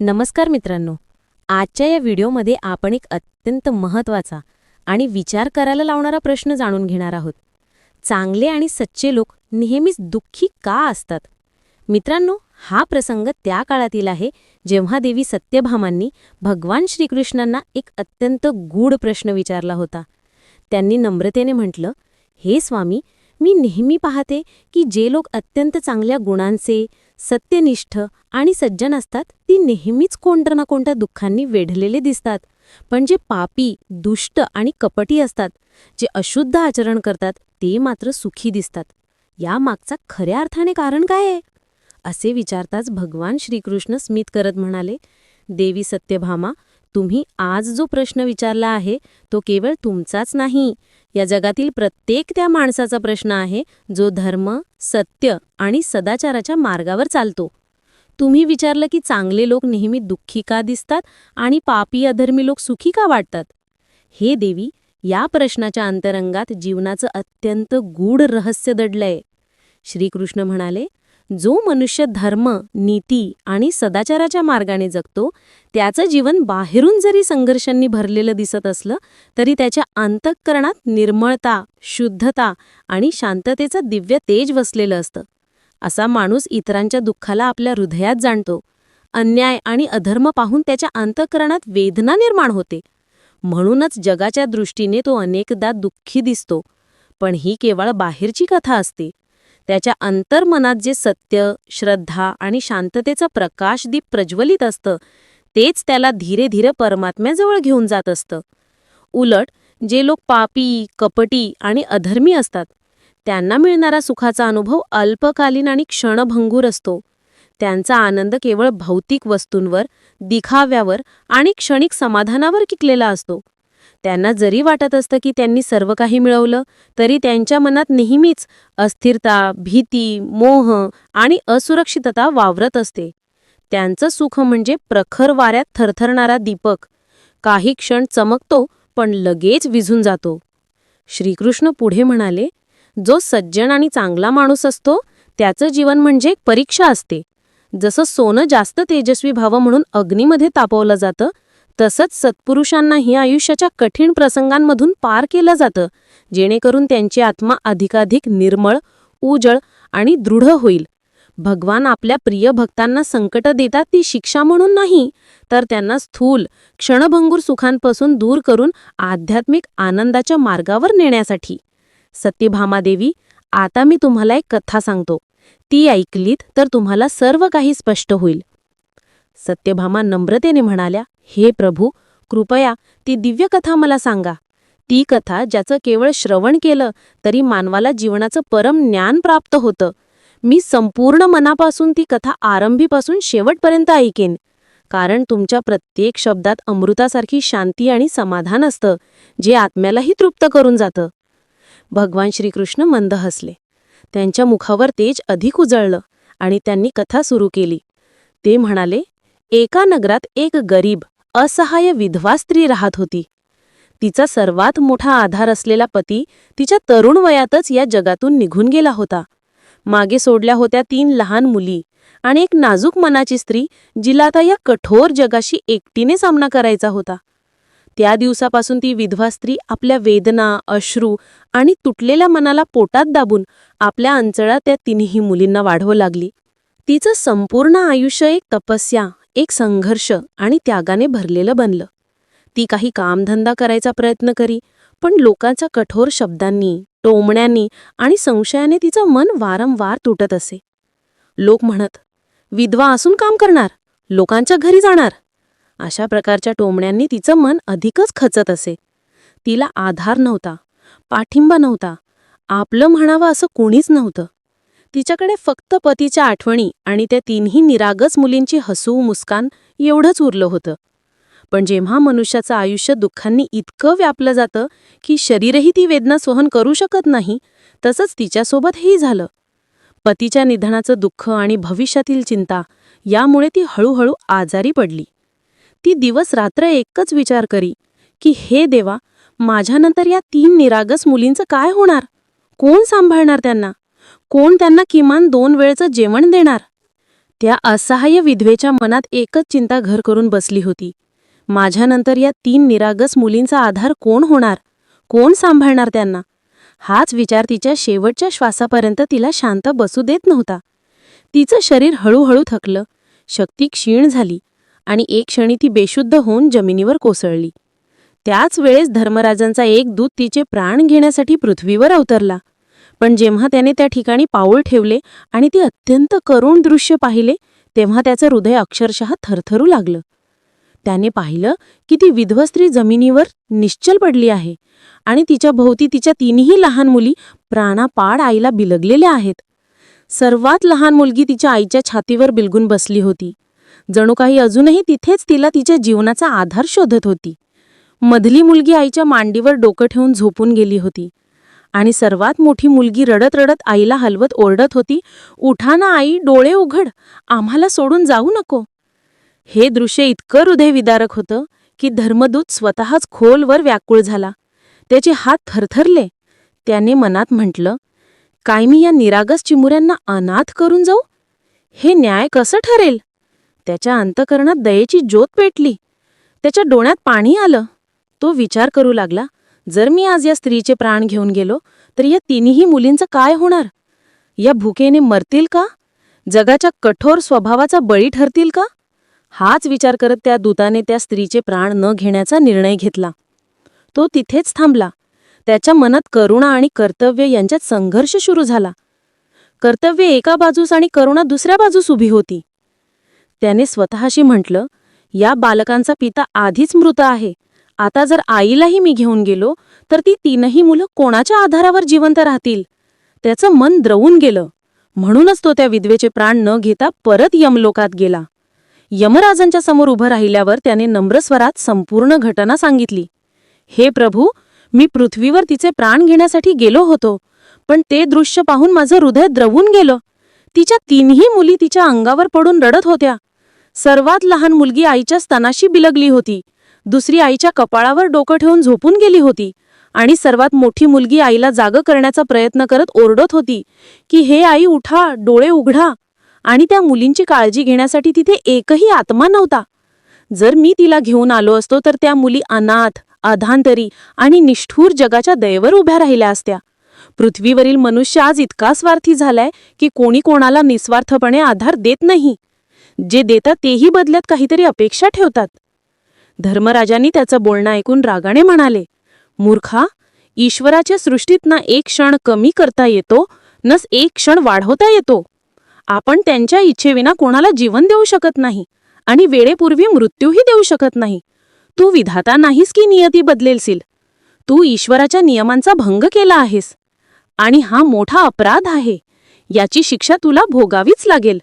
नमस्कार मित्रांनो. आजच्या या व्हिडिओमध्ये आपण एक अत्यंत महत्त्वाचा आणि विचार करायला लावणारा प्रश्न जाणून घेणार आहोत. चांगले आणि सच्चे लोक नेहमीच दुःखी का असतात? मित्रांनो हा प्रसंग त्या काळातील आहे जेव्हा देवी सत्यभामांनी भगवान श्रीकृष्णांना एक अत्यंत गूढ प्रश्न विचारला होता. त्यांनी नम्रतेने म्हटलं हे स्वामी मी नेहमी पाहते की जे लोक अत्यंत चांगल्या गुणांचे सत्यनिष्ठ आणि सज्जन असतात ती नेहमीच कोणत्या ना कोणत्या दुःखांनी वेढलेले दिसतात. पण जे पापी दुष्ट आणि कपटी असतात. जे अशुद्ध आचरण करतात ते मात्र सुखी दिसतात. या मागचा खऱ्या अर्थाने कारण काय आहे? असे विचारताच भगवान श्रीकृष्ण स्मित करत म्हणाले देवी सत्यभामा तुम्ही आज जो प्रश्न विचारला आहे तो केवळ तुमचाच नाही. या जगातील प्रत्येक त्या माणसाचा प्रश्न आहे जो धर्म सत्य आणि सदाचाराच्या मार्गावर चालतो. तुम्ही विचारलं की चांगले लोक नेहमी दुःखी का दिसतात आणि पापी अधर्मी लोक सुखी का वाटतात? हे देवी या प्रश्नाच्या अंतरंगात जीवनाचं अत्यंत गूढ रहस्य दडलंय. श्रीकृष्ण म्हणाले जो मनुष्य धर्म नीती आणि सदाचाराच्या मार्गाने जगतो त्याचं जीवन बाहेरून जरी संघर्षांनी भरलेलं दिसत असलं तरी त्याच्या अंतःकरणात निर्मळता शुद्धता आणि शांततेचं दिव्य तेज वसलेलं असतं. असा माणूस इतरांच्या दुःखाला आपल्या हृदयात जाणतो. अन्याय आणि अधर्म पाहून त्याच्या अंतःकरणात वेदना निर्माण होते. म्हणूनच जगाच्या दृष्टीने तो अनेकदा दुःखी दिसतो. पण ही केवळ बाहेरची कथा असते. त्याच्या अंतर्मनात जे सत्य श्रद्धा आणि शांततेचं प्रकाशदीप प्रज्वलित असतं तेच त्याला धीरे धीरे परमात्म्याजवळ घेऊन जात असतं. उलट जे लोक पापी कपटी आणि अधर्मी असतात त्यांना मिळणारा सुखाचा अनुभव अल्पकालीन आणि क्षणभंगूर असतो. त्यांचा आनंद केवळ भौतिक वस्तूंवर दिखाव्यावर आणि क्षणिक समाधानावर टिकलेला असतो. त्यांना जरी वाटत असतं की त्यांनी सर्व काही मिळवलं तरी त्यांच्या मनात नेहमीच अस्थिरता भीती मोह आणि असुरक्षितता वावरत असते. त्यांचं सुख म्हणजे प्रखर वाऱ्यात थरथरणारा दीपक. काही क्षण चमकतो पण लगेच विझून जातो. श्रीकृष्ण पुढे म्हणाले जो सज्जन आणि चांगला माणूस असतो त्याचं जीवन म्हणजे एक परीक्षा असते. जसं सोनं जास्त तेजस्वी भावं म्हणून अग्नीमध्ये तापवलं जातं तसंच सत्पुरुषांनाही आयुष्याच्या कठीण प्रसंगांमधून पार केलं जातं. जेणेकरून त्यांची आत्मा अधिकाधिक निर्मळ उजळ आणि दृढ होईल. भगवान आपल्या प्रिय भक्तांना संकट देतात ती शिक्षा म्हणून नाही तर त्यांना स्थूल क्षणभंगूर सुखांपासून दूर करून आध्यात्मिक आनंदाच्या मार्गावर नेण्यासाठी. सत्यभामादेवी आता मी तुम्हाला एक कथा सांगतो. ती ऐकलीत तर तुम्हाला सर्व काही स्पष्ट होईल. सत्यभामा नम्रतेने म्हणाल्या हे प्रभू कृपया ती दिव्य कथा मला सांगा. ती कथा ज्याचं केवळ श्रवण केलं तरी मानवाला जीवनाचं परम ज्ञान प्राप्त होतं. मी संपूर्ण मनापासून ती कथा आरंभीपासून शेवटपर्यंत ऐकेन. कारण तुमच्या प्रत्येक शब्दात अमृतासारखी शांती आणि समाधान असतं जे आत्म्यालाही तृप्त करून जातं. भगवान श्रीकृष्ण मंद हसले. त्यांच्या मुखावर तेज अधिक उजळलं आणि त्यांनी कथा सुरू केली. ते म्हणाले एका नगरात एक गरीब असहाय्य विधवा स्त्री राहत होती. तिचा सर्वात मोठा आधार असलेला पती तिच्या तरुण वयातच या जगातून निघून गेला होता. मागे सोडल्या होत्या तीन लहान मुली आणि एक नाजूक मनाची स्त्री जिला आता या कठोर जगाशी एकटीने सामना करायचा होता. त्या दिवसापासून ती विधवा स्त्री आपल्या वेदना अश्रू आणि तुटलेल्या मनाला पोटात दाबून आपल्या अंचळात त्या तिन्ही मुलींना वाढवू लागली. तिचं संपूर्ण आयुष्य एक तपस्या एक संघर्ष आणि त्यागाने भरलेलं बनलं. ती काही कामधंदा करायचा प्रयत्न करी पण लोकांच्या कठोर शब्दांनी टोमण्यांनी आणि संशयाने तिचं मन वारंवार तुटत असे. लोक म्हणत विधवा असून काम करणार? लोकांच्या घरी जाणार? अशा प्रकारच्या टोमण्यांनी तिचं मन अधिकच खचत असे. तिला आधार नव्हता पाठिंबा नव्हता आपलं म्हणावं असं कोणीच नव्हतं. तिच्याकडे फक्त पतीच्या आठवणी आणि त्या तीनही निरागस मुलींची हसू मुस्कान एवढंच उरलं होतं. पण जेव्हा मनुष्याचं आयुष्य दुःखांनी इतकं व्यापलं जातं की शरीरही ती वेदना सहन करू शकत नाही तसंच तिच्यासोबत हेही झालं. पतीच्या निधनाचं दुःख आणि भविष्यातील चिंता यामुळे ती हळूहळू आजारी पडली. ती दिवस रात्र एकच विचार करी की हे देवा माझ्यानंतर या तीन निरागस मुलींचं काय होणार? कोण सांभाळणार त्यांना? कोण त्यांना किमान दोन वेळचं जेवण देणार? त्या असहाय्य विधवेच्या मनात एकच चिंता घर करून बसली होती. माझ्यानंतर या तीन निरागस मुलींचा आधार कोण होणार? कोण सांभाळणार त्यांना? हाच विचार तिच्या शेवटच्या श्वासापर्यंत तिला शांत बसू देत नव्हता. तिचं शरीर हळूहळू थकलं. शक्ती क्षीण झाली आणि एक क्षणी ती बेशुद्ध होऊन जमिनीवर कोसळली. त्याच वेळेस धर्मराजांचा एक दूत तिचे प्राण घेण्यासाठी पृथ्वीवर अवतरला. पण जेव्हा त्याने त्या ठिकाणी पाऊल ठेवले आणि ती अत्यंत करुण दृश्य पाहिले तेव्हा त्याचं हृदय अक्षरशः थरथरू लागलं. त्याने पाहिलं की ती विध्वस्त्री जमिनीवर निश्चल पडली आहे आणि तिच्या भोवती तिच्या तिन्ही लहान मुली प्राणापाड आईला बिलगलेल्या आहेत. सर्वात लहान मुलगी तिच्या आईच्या छातीवर बिलगून बसली होती. जणू काही अजूनही तिथेच तिला तिच्या जीवनाचा आधार शोधत होती. मधली मुलगी आईच्या मांडीवर डोकं ठेवून झोपून गेली होती. आणि सर्वात मोठी मुलगी रडत रडत आईला हलवत ओरडत होती उठा ना आई डोळे उघड आम्हाला सोडून जाऊ नको. हे दृश्य इतकं हृदयविदारक होतं की धर्मदूत स्वतःच खोलवर व्याकुळ झाला. त्याचे हात थरथरले. त्याने मनात म्हटलं काय मी या निरागस चिमुऱ्यांना अनाथ करून जाऊ? हे न्याय कसं ठरेल? त्याच्या अंतकरणात दयेची ज्योत पेटली. त्याच्या डोळ्यात पाणी आलं. तो विचार करू लागला जर मी आज या स्त्रीचे प्राण घेऊन गेलो तर या तिन्ही मुलींचं काय होणार? या भुकेने मरतील का? जगाच्या कठोर स्वभावाचा बळी ठरतील का? हाच विचार करत त्या दूताने त्या स्त्रीचे प्राण न घेण्याचा निर्णय घेतला. तो तिथेच थांबला. त्याच्या मनात करुणा आणि कर्तव्य यांच्यात संघर्ष सुरू झाला. कर्तव्य एका बाजूस आणि करुणा दुसऱ्या बाजूस उभी होती. त्याने स्वतःशी म्हटलं या बालकांचा पिता आधीच मृत आहे. आता जर आईलाही मी घेऊन गेलो तर ती तीनही मुलं कोणाच्या आधारावर जिवंत राहतील? त्याचं मन द्रवून गेलं. म्हणूनच तो त्या विधवेचे प्राण न घेता परत यमलोकात गेला. यमराजांच्या समोर उभं राहिल्यावर त्याने नम्रस्वरात संपूर्ण घटना सांगितली. हे प्रभू मी पृथ्वीवर तिचे प्राण घेण्यासाठी गेलो होतो पण ते दृश्य पाहून माझं हृदय द्रवून गेलं. तिच्या तीनही मुली तिच्या अंगावर पडून रडत होत्या. सर्वात लहान मुलगी आईच्या स्तनाशी बिलगली होती. दुसरी आईच्या कपाळावर डोकं ठेवून झोपून गेली होती आणि सर्वात मोठी मुलगी आईला जाग करण्याचा प्रयत्न करत ओरडत होती की हे आई उठा डोळे उघडा. आणि त्या मुलींची काळजी घेण्यासाठी तिथे एकही आत्मा नव्हता. जर मी तिला घेऊन आलो असतो तर त्या मुली अनाथ अधांतरी आणि निष्ठूर जगाच्या दयेवर उभ्या राहिल्या असत्या. पृथ्वीवरील मनुष्य आज इतका स्वार्थी झालाय की कोणी कोणाला निस्वार्थपणे आधार देत नाही. जे देतात तेही बदल्यात काहीतरी अपेक्षा ठेवतात. धर्मराजांनी त्याचं बोलणं ऐकून रागाने म्हणाले मूर्खा ईश्वराच्या सृष्टीत ना एक क्षण कमी करता येतो नस एक क्षण वाढवता येतो. आपण त्यांच्या इच्छेविना कोणाला जीवन देऊ शकत नाही आणि वेळेपूर्वी मृत्यूही देऊ शकत नाही. तू विधाता नाहीस की नियती बदलेलसील. तू ईश्वराच्या नियमांचा भंग केला आहेस. आणि हा मोठा अपराध आहे. याची शिक्षा तुला भोगावीच लागेल.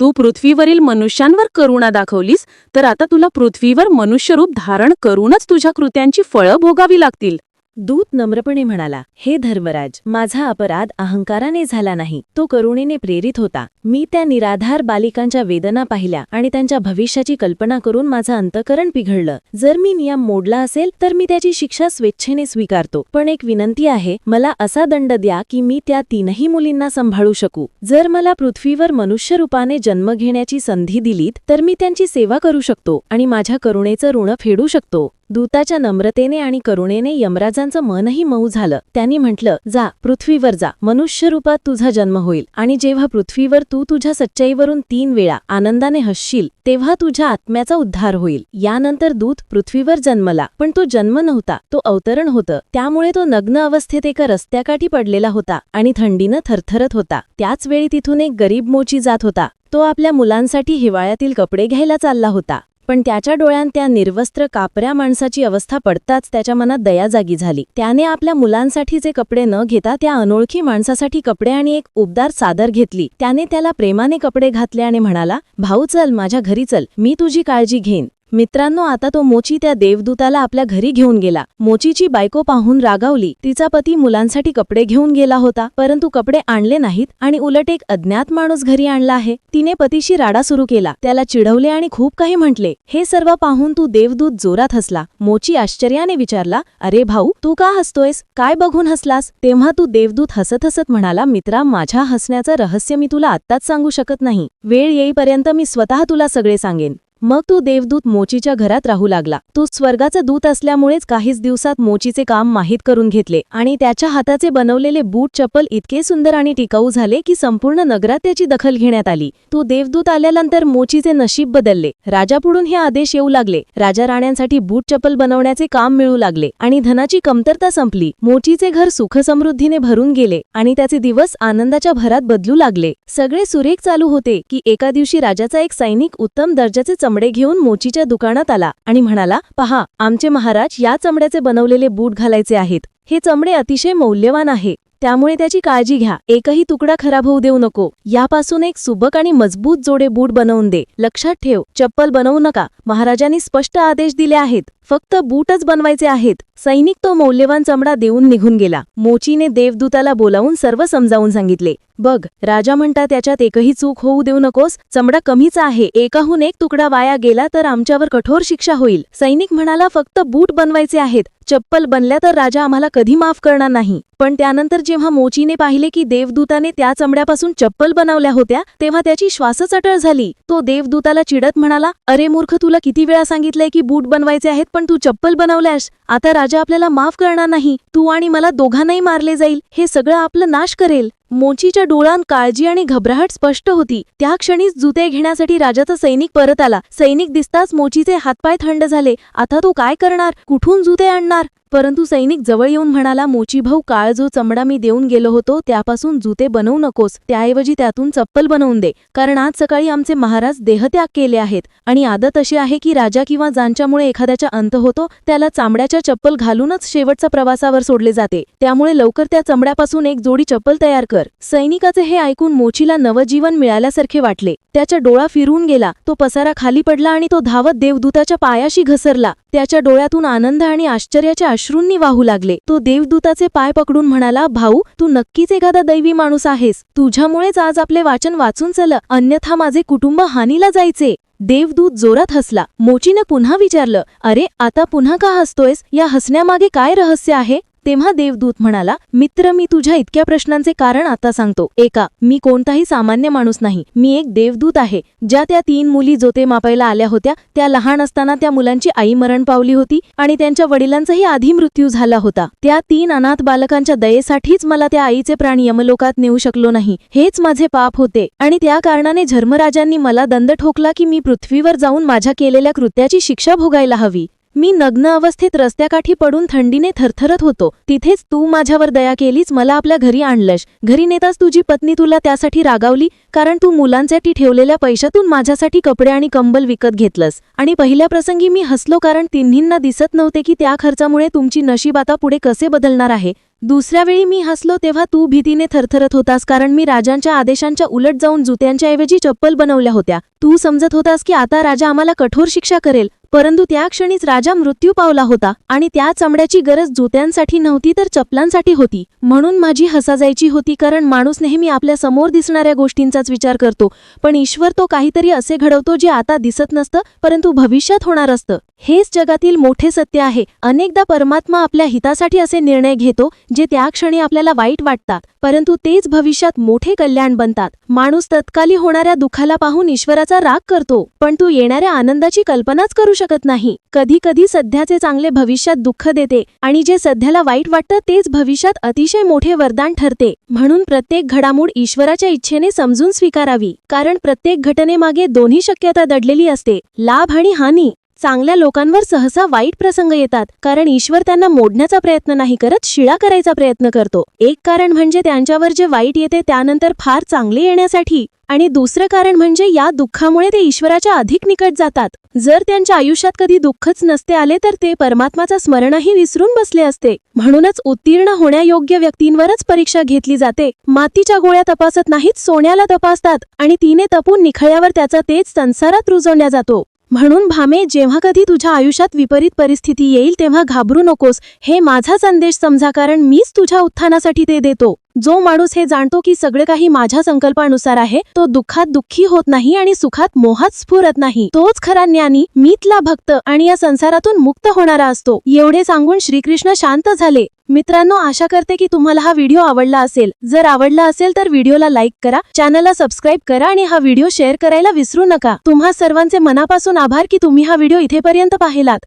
तू पृथ्वीवरील मनुष्यांवर करुणा दाखवलीस तर आता तुला पृथ्वीवर मनुष्यरूप धारण करूनच तुझ्या कृत्यांची फळं भोगावी लागतील. दूत नम्रपणे म्हणाला हे धर्मराज माझा अपराध अहंकाराने झाला नाही. तो करुणेने प्रेरित होता. मी त्या निराधार बालिकांच्या वेदना पाहिल्या आणि त्यांच्या भविष्याची कल्पना करून माझं अंतकरण पिघळलं. जर मी नियम मोडला असेल तर मी त्याची शिक्षा स्वेच्छेने स्वीकारतो. पण एक विनंती आहे मला असा दंड द्या की मी त्या तीनही मुलींना सांभाळू शकू. जर मला पृथ्वीवर मनुष्य रूपाने जन्म घेण्याची संधी दिलीत तर मी त्यांची सेवा करू शकतो आणि माझ्या करुणेचं ऋण फेडू शकतो. दूताच्या नम्रतेने आणि करुणेने यमराजांचं मनही मऊ झालं. त्यांनी म्हटलं जा पृथ्वीवर जा. मनुष्य रूपात तुझा जन्म होईल. आणि जेव्हा पृथ्वीवर तू तुझ्या सच्चाईवरून तीन वेळा आनंदाने हसशील तेव्हा तुझ्या आत्म्याचा उद्धार होईल. यानंतर दूत पृथ्वीवर जन्मला. पण तो जन्म नव्हता तो अवतरण होतं. त्यामुळे तो नग्न अवस्थेत एका रस्त्याकाठी पडलेला होता आणि थंडीनं थरथरत होता. त्याच वेळी तिथून एक गरीब मोची जात होता. तो आपल्या मुलांसाठी हिवाळ्यातील कपडे घ्यायला चालला होता. पण त्याच्या डोळ्यात त्या निर्वस्त्र कापऱ्या माणसाची अवस्था पडताच त्याच्या मनात दया जागी झाली. त्याने आपल्या मुलांसाठीचे कपडे न घेता त्या अनोळखी माणसासाठी कपडे आणि एक उबदार सादर घेतली. त्याने त्याला प्रेमाने कपडे घातले आणि म्हणाला भाऊ चल माझ्या घरी चल मी तुझी काळजी घेईन. मित्रांनो आता तो मोची त्या देवदूताला आपल्या घरी घेऊन गेला. मोचीची बायको पाहून रागावली. तिचा पती मुलांसाठी कपडे घेऊन गेला होता परंतु कपडे आणले नाहीत आणि उलट एक अज्ञात माणूस घरी आणला आहे. तिने पतीशी राडा सुरू केला. त्याला चिडवले आणि खूप काही म्हटले. हे सर्व पाहून तू देवदूत जोरात हसला. मोची आश्चर्याने विचारला अरे भाऊ तू का हसतोयस? काय बघून हसलास? तेव्हा तू देवदूत हसत हसत म्हणाला मित्रा माझ्या हसण्याचं रहस्य मी तुला आत्ताच सांगू शकत नाही. वेळ येईपर्यंत मी स्वतः तुला सगळे सांगेन. मग तो देवदूत मोचीच्या घरात राहू लागला. तो स्वर्गाचा दूत असल्यामुळेच काहीच दिवसात मोचीचे काम माहीत करून घेतले आणि त्याच्या हाताचे बनवलेले बूट चप्पल इतके सुंदर आणि टिकाऊ झाले की संपूर्ण नगरात त्याची दखल घेण्यात आली. तो देवदूत आल्यानंतर मोचीचे नशीब बदलले. राजापुढून हे आदेश येऊ लागले. राजा राण्यांसाठी बूट चप्पल बनवण्याचे काम मिळू लागले आणि धनाची कमतरता संपली. मोचीचे घर सुखसमृद्धीने भरून गेले आणि त्याचे दिवस आनंदाच्या भरात बदलू लागले. सगळे सुरेख चालू होते की एका दिवशी राजाचा एक सैनिक उत्तम दर्जाचे चमडे घेऊन मोचीच्या दुकानात आला आणि म्हणाला पहा आमचे महाराज या चमड्याचे बनवलेले बूट घालायचे आहेत. हे चमडे अतिशय मौल्यवान आहे. त्यामुळे त्याची काळजी घ्या. एकही तुकडा खराब होऊ देऊ नको. यापासून एक सुबक आणि मजबूत जोडे बूट बनवून दे. लक्षात ठेव चप्पल बनवू नका. महाराजांनी स्पष्ट आदेश दिले आहेत. फक्त बूटच बनवायचे आहेत. सैनिक तो मौल्यवान चमडा देऊन निघून गेला. मोचीने देवदूताला बोलावून सर्व समजावून सांगितले. बघ राजा म्हणता त्याच्यात एकही चूक होऊ देऊ नकोस चमडा कमीच आहे एकाहून एक तुकडा वाया गेला तर आमच्यावर कठोर शिक्षा होईल. सैनिक म्हणाला फक्त बूट बनवायचे आहेत चप्पल बनल्या तर राजा आम्हाला कधी माफ करणार नाही. पण त्यानंतर जेव्हा मोचीने पाहिले की देवदूताने त्या चमड्यापासून चप्पल बनवल्या होत्या तेव्हा त्याची श्वासच अटळ झाली. तो देवदूताला चिडत म्हणाला अरे मूर्ख तुला किती वेळा सांगितलंय की बूट बनवायचे आहेत पण तू चप्पल बनवल्यास? आता राजा आपल्याला माफ करणार नाही. तू आणि मला दोघांनाही मारले जाईल. हे सगळं आपलं नाश करेल. मोचीच्या डोळ्यात काळजी आणि घबराहट स्पष्ट होती. त्या क्षणीच जुते घेण्यासाठी राजाचा सैनिक परत आला. सैनिक दिसताच मोचीचे हातपाय थंड झाले. आता तो काय करणार? कुठून जुते आणणार? परंतु सैनिक जवळ येऊन म्हणाला मोची भाऊ काळ जो चमडा मी देऊन गेलो होतो त्यापासून जुते बनवू नकोस. त्याऐवजी त्यातून चप्पल बनवून दे. कारण आज सकाळी आमचे महाराज देहत्याग केले आहेत. आणि आदत अशी आहे की राजा किंवा जांच्यामुळे एखाद्याचा अंत होतो त्याला चामड्याच्या चप्पल घालूनच शेवटचा प्रवासावर सोडले जाते. त्यामुळे लवकर त्या चमड्यापासून एक जोडी चप्पल तयार कर. सैनिकाचे हे ऐकून मोचीला नवजीवन मिळाल्यासारखे वाटले. त्याच्या डोळा फिरून गेला. तो पसारा खाली पडला आणि तो धावत देवदूताच्या पायाशी घसरला. त्याच्या डोळ्यातून आनंद आणि आश्चर्याच्या अश्रूंनी वाहू लागले. तो देवदूताचे पाय पकडून म्हणाला भाऊ तू नक्कीच एखादा दैवी माणूस आहेस. तुझ्यामुळेच आज आपले वाचन वाचून चल. अन्यथा माझे कुटुंब हानीला जायचे. देवदूत जोरात हसला. मोचीनं पुन्हा विचारलं अरे आता पुन्हा का हसतोयस? या हसण्यामागे काय रहस्य आहे? तेव्हा देवदूत म्हणाला मित्र मी तुझ्या इतक्या प्रश्नांचे कारण आता सांगतो. एका मी कोणताही सामान्य माणूस नाही. मी एक देवदूत आहे. ज्या त्या तीन मुली जोते मापायला आल्या होत्या त्या लहान असताना त्या मुलांची आई मरण पावली होती आणि त्यांच्या वडिलांचाही आधी मृत्यू झाला होता. त्या तीन अनाथ बालकांच्या दयेसाठीच मला त्या आईचे प्राण यमलोकात नेऊ शकलो नाही. हेच माझे पाप होते. आणि त्या कारणाने धर्मराजांनी मला दंड ठोकला की मी पृथ्वीवर जाऊन माझ्या केलेल्या कृत्याची शिक्षा भोगायला हवी. मी नग्न अवस्थेत रस्त्याकाठी पडून थंडीने थरथरत होतो. तिथेच तू माझ्यावर दया केलीच मला आपल्या घरी आणलंस. घरी नेताच तुझी पत्नी तुला त्यासाठी रागावली कारण तू मुलांसाठी ठेवलेल्या पैशातून माझ्यासाठी कपडे आणि कंबल विकत घेतलंस. आणि पहिल्या प्रसंगी मी हसलो कारण तिन्हींना दिसत नव्हते की त्या खर्चामुळे तुमची नशीब आता पुढे कसे बदलणार आहे. दुसऱ्या वेळी मी हसलो तेव्हा तू भीतीने थरथरत होतास कारण मी राजांच्या आदेशांच्या उलट जाऊन जुत्यांच्या ऐवजी चप्पल बनवल्या होत्या. तू समजत होतास की आता राजा आम्हाला कठोर शिक्षा करेल. परंतु त्या क्षणीच राजा मृत्यू पावला होता आणि त्या चमड्याची गरज जुत्यांसाठी नव्हती तर चपलांसाठी होती. म्हणून माझी हसा जायची होती कारण माणूस नेहमी आपल्यासमोर दिसणाऱ्या गोष्टींचाच विचार करतो. पण ईश्वर तो काहीतरी असे घडवतो जे आता दिसत नसतं परंतु भविष्यात होणार असतं. हेच जगातील मोठे सत्य आहे. अनेकदा परमात्मा आपल्या हितासाठी असे निर्णय घेतो जे त्या क्षणी आपल्याला वाईट वाटतात. परंतु तेच भविष्यात मोठे कल्याण बनतात. माणूस तत्काली होणाऱ्या दुःखाला पाहून ईश्वराचा राग करतो. पण तू येणाऱ्या आनंदाची कल्पनाच करू शकत नाही. कधी कधी सध्याचे चांगले भविष्यात दुःख देते आणि जे सध्याला वाईट वाटतं तेच भविष्यात अतिशय मोठे वरदान ठरते. म्हणून प्रत्येक घडामोड ईश्वराच्या इच्छेने समजून स्वीकारावी. कारण प्रत्येक घटनेमागे दोन्ही शक्यता दडलेली असते. लाभ आणि हानी. चांगल्या लोकांवर सहसा वाईट प्रसंग येतात. कारण ईश्वर त्यांना मोडण्याचा प्रयत्न नाही करत शिळा करायचा प्रयत्न करतो. एक कारण म्हणजे त्यांच्यावर जे वाईट येते त्यानंतर फार चांगले येण्यासाठी आणि दुसरं कारण म्हणजे या दुःखामुळे ते ईश्वराच्या अधिक निकट जातात. जर त्यांच्या आयुष्यात कधी दुःखच नसते आले तर ते परमात्माचा स्मरणही विसरून बसले असते. म्हणूनच उत्तीर्ण होण्यायोग्य व्यक्तींवरच परीक्षा घेतली जाते. मातीच्या गोळ्या तपासत नाहीत सोन्याला तपासतात आणि तिने तपून निखळ्यावर त्याचा तेज संसारात रुजवल्या जातो. म्हणून भामे जेव्हा कधी तुझ्या आयुष्यात विपरीत परिस्थिती येईल तेव्हा घाबरू नकोस. हे माझा संदेश समजा कारण मीच तुझ्या उत्थानासाठी ते देतो. जो माणूस हे जाणतो की सगळे काही माझ्या संकल्पानुसार आहे तो दुःखात दुःखी होत नाही आणि सुखात मोहात स्फुरत नाही. तोच खरा ज्ञानी मीतला भक्त आणि या संसारातून मुक्त होणारा असतो. एवढे सांगून श्रीकृष्ण शांत झाले. मित्रांनो आशा करते की तुम्हाला हा व्हिडिओ आवडला असेल. जर आवडला असेल तर व्हिडिओला लाईक करा चॅनलला सबस्क्राईब करा आणि हा व्हिडिओ शेअर करायला विसरू नका. तुम्हा सर्वांचे मनापासून आभार की तुम्ही हा व्हिडिओ इथेपर्यंत पाहिलात.